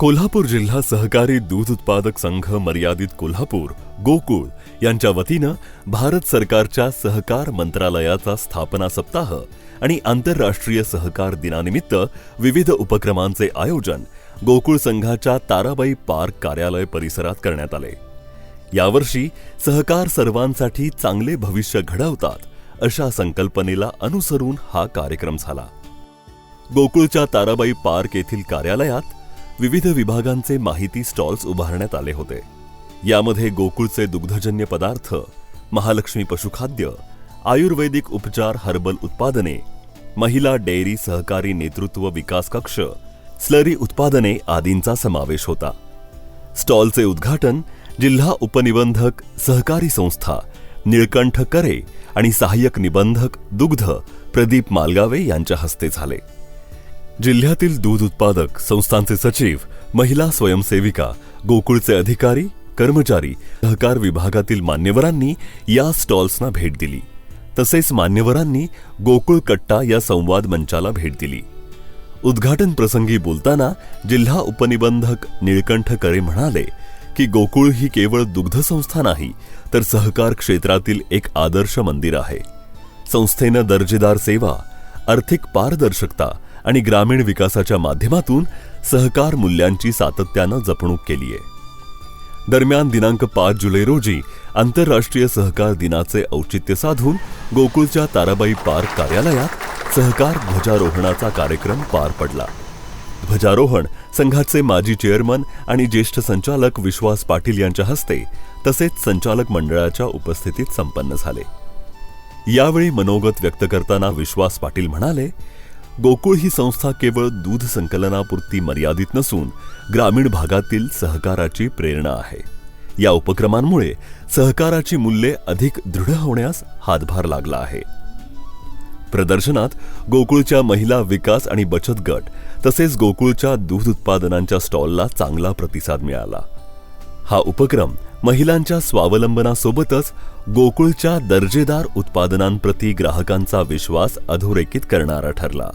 कोल्हापूर जिल्हा सहकारी दूध उत्पादक संघ मर्यादित कोल्हापूर गोकुळ यांच्या वतीनं भारत सरकारच्या सहकार मंत्रालयाचा स्थापना सप्ताह आणि आंतरराष्ट्रीय सहकार दिनानिमित्त विविध उपक्रमांचे आयोजन गोकुळ संघाच्या ताराबाई पार्क कार्यालय परिसरात करण्यात आले. यावर्षी सहकार सर्वांसाठी चांगले भविष्य घडवतात अशा संकल्पनेला अनुसरून हा कार्यक्रम झाला. गोकुळच्या ताराबाई पार्क येथील कार्यालयात विविध विभागांचे माहिती स्टॉल्स उभारण्यात आले होते. यामध्ये गोकुळचे दुग्धजन्य पदार्थ महालक्ष्मी पशुखाद्य आयुर्वेदिक उपचार हर्बल उत्पादने महिला डेअरी सहकारी नेतृत्व विकास कक्ष स्लरी उत्पादने आदींचा समावेश होता. स्टॉलचे उद्घाटन जिल्हा उपनिबंधक सहकारी संस्था निळकंठ करे आणि सहाय्यक निबंधक दुग्ध प्रदीप मालगावे यांच्या हस्ते झाले. जिल्ह्यातील दूध उत्पादक संस्थांचे सचिव महिला स्वयंसेविका गोकुळचे अधिकारी कर्मचारी सहकार विभागातील मान्यवरांनी या स्टॉल्सना भेट दिली. तसेच मान्यवरांनी गोकुळ कट्टा या संवाद मंचाला भेट दिली. उद्घाटन प्रसंगी बोलताना जिल्हा उपनिबंधक निळकंठ करे म्हणाले की गोकुळ ही केवळ दुग्धसंस्था नाही तर सहकार क्षेत्रातील एक आदर्श मंदिर आहे. संस्थेनं दर्जेदार सेवा आर्थिक पारदर्शकता आणि ग्रामीण विकासाच्या माध्यमातून सहकार मूल्यांची सातत्यानं जपणूक केली आहे दरम्यान दिनांक पाच जुलै रोजी आंतरराष्ट्रीय सहकार दिनाचे औचित्य साधून गोकुळच्या ताराबाई पार्क कार्यालयात सहकार ध्वजारोहणाचा कार्यक्रम पार पडला. ध्वजारोहण संघाचे माजी चेअरमन आणि ज्येष्ठ संचालक विश्वास पाटील यांच्या हस्ते तसेच संचालक मंडळाच्या उपस्थितीत संपन्न झाले. यावेळी मनोगत व्यक्त करताना विश्वास पाटील म्हणाले गोकुळ ही संस्था केवळ दूध संकलनापुरती मर्यादित नसून ग्रामीण भागातील सहकाराची प्रेरणा आहे. या उपक्रमांमुळे सहकाराची मूल्ये अधिक दृढ होण्यास हातभार लागला आहे. प्रदर्शनात गोकुळच्या महिला विकास आणि बचत गट तसेच गोकुळच्या दूध उत्पादनांच्या स्टॉलला चांगला प्रतिसाद मिळाला. हा उपक्रम महिलांच्या स्वावलंबनासोबतच गोकुळच्या दर्जेदार उत्पादनांप्रती ग्राहकांचा विश्वास अधोरेखित करणारा ठरला.